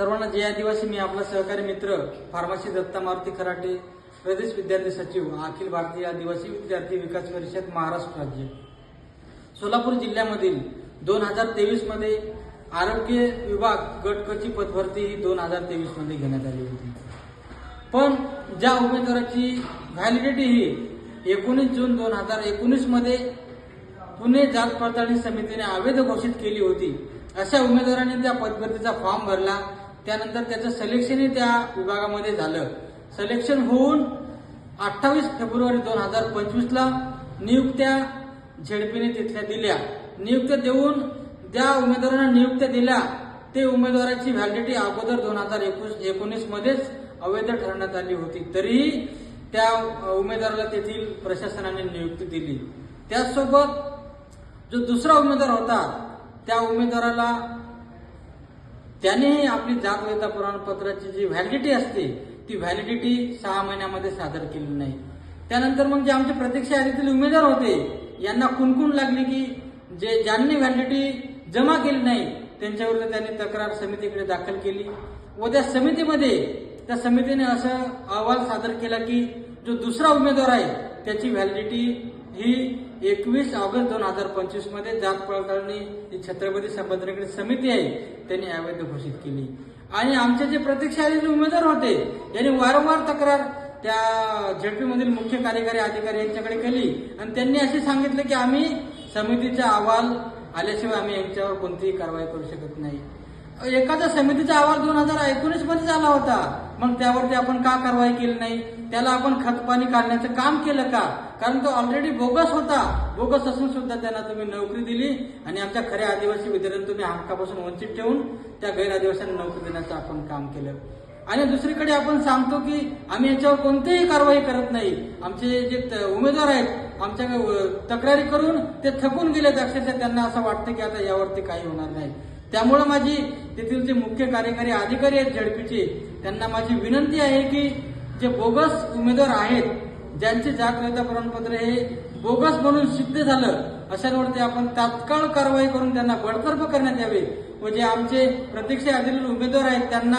सर्वांना जय आदिवासी. मी आपला सहकारी मित्र फार्मसी दत्ता मारुती खराटे प्रदेश विद्यार्थी सचिव अखिल भारतीय आदिवासी विद्यार्थी विकास परिषद महाराष्ट्र राज्य. सोलापूर जिल्ह्यामधील दोन हजार तेवीसमध्ये आरोग्य विभाग गटकची पदभरती ही दोन हजार तेवीसमध्ये घेण्यात आली होती. पण ज्या उमेदवाराची व्हॅलिडिटी ही एकोणीस जून दोन हजार एकोणीसमध्ये पुणे जात पडताळणी समितीने अवैध घोषित केली होती अशा उमेदवारांनी त्या पदभरतीचा फॉर्म भरला. त्यानंतर त्याचं सिलेक्शनही त्या विभागामध्ये झालं. सिलेक्शन होऊन अठ्ठावीस फेब्रुवारी दोन हजार पंचवीसला नियुक्त्या झेडपीने तिथल्या दिल्या. नियुक्त्या देऊन ज्या उमेदवारांना नियुक्त्या दिल्या ते उमेदवाराची व्हॅलिडिटी अगोदर दोन हजार एकोणीस एकोणीसमध्येच अवैध ठरवण्यात आली होती. तरीही त्या उमेदवाराला तेथील प्रशासनाने नियुक्ती दिली. त्याचसोबत जो दुसरा उमेदवार होता त्या उमेदवाराला त्यानेही आपली जात वैधता प्रमाणपत्राची जी व्हॅलिडिटी असते ती व्हॅलिडिटी सहा महिन्यामध्ये सादर केली नाही. त्यानंतर मग जे आमचे प्रत्यक्ष यादीतील उमेदवार होते यांना कुणकुण लागली की जे ज्यांनी व्हॅलिडिटी जमा केली नाही त्यांच्याविरुद्ध त्यांनी तक्रार समितीकडे दाखल केली. व त्या समितीमध्ये त्या समितीने असं अहवाल सादर केला की जो दुसरा उमेदवार आहे त्याची व्हॅलिडिटी ही एकवीस ऑगस्ट दोन हजार पंचवीसमध्ये जात पडताळणी जी छत्रपती संभाजीनगर समिती आहे त्यांनी अवैध घोषित केली. आणि आमचे जे प्रतीक्षाधीन उमेदवार होते यांनी वारंवार तक्रार त्या झेडपीमधील मुख्य कार्यकारी अधिकारी यांच्याकडे केली. आणि त्यांनी असे सांगितले की आम्ही समितीचा अहवाल आल्याशिवाय आम्ही यांच्यावर कोणतीही कारवाई करू शकत नाही. एखादा समितीचा अहवाल दोन हजार एकोणीसमध्ये झाला होता. मग त्यावरती आपण का कारवाई केली नाही? त्याला आपण खतपाणी काढण्याचं काम केलं का? कारण तो ऑलरेडी बोगस होता. बोगस असून सुद्धा त्यांना तुम्ही नोकरी दिली आणि आमच्या खऱ्या आदिवासी विद्यार्थ्यांना तुम्ही हक्कापासून वंचित ठेवून त्या गैर आदिवासींना नोकरी देण्याचं आपण काम केलं. आणि दुसरीकडे आपण सांगतो की आम्ही याच्यावर कोणतीही कारवाई करत नाही. आमचे जे त- उमेदवार आहेत आमच्या तक्रारी करून ते थकून गेलेत. अक्षरशः त्यांना असं वाटतं की आता यावरती काही होणार नाही. त्यामुळे माझी तेथील जे मुख्य कार्यकारी अधिकारी आहेत झडपीचे त्यांना माझी विनंती आहे की जे बोगस उमेदवार आहेत ज्यांचे जात वैधता प्रमाणपत्र हे बोगस म्हणून सिद्ध झालं अशांवरती आपण तात्काळ कारवाई करून त्यांना बडतर्फ करण्यात यावे व जे आमचे प्रतीक्षा आलेले उमेदवार आहेत त्यांना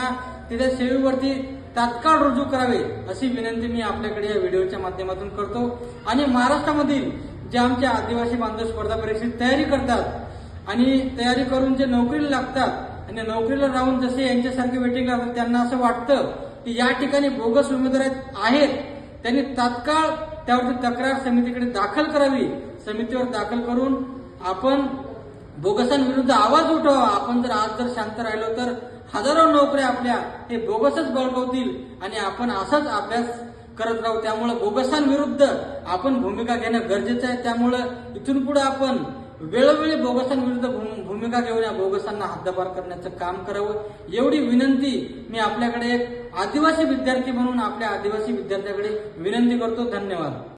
तिथे सेवेवरती तात्काळ रुजू करावे अशी विनंती मी आपल्याकडे या व्हिडिओच्या माध्यमातून करतो. आणि महाराष्ट्रामधील जे आमचे आदिवासी बांधव स्पर्धा परीक्षेची तयारी करतात आणि तयारी करून जे नोकरीला लागतात आणि नोकरीला राहून जसे यांच्यासारखे वेटिंग लागतात त्यांना असं वाटतं की या ठिकाणी बोगस उमेदवार आहेत- आहेत त्यांनी तात्काळ त्यावरती तक्रार समितीकडे दाखल करावी. समितीवर दाखल करून आपण बोगसांविरुद्ध आवाज उठवा. आपण जर आज जर शांत राहिलो तर हजारो नोकऱ्या आपल्या हे बोगसच बळकवतील आणि आपण असाच अभ्यास करत राहू. त्यामुळे बोगसांविरुद्ध आपण भूमिका घेणं गरजेचं आहे. त्यामुळं इथून पुढे आपण वेळोवेळी बोगसांविरुद्ध भूम- भूमिका घेऊन या बोगसांना हद्दपार करण्याचं काम करावं. एवढी विनंती मी आपल्याकडे एक आदिवासी विद्यार्थी म्हणून आपल्या आदिवासी विद्यार्थ्याकडे विनंती करतो. धन्यवाद.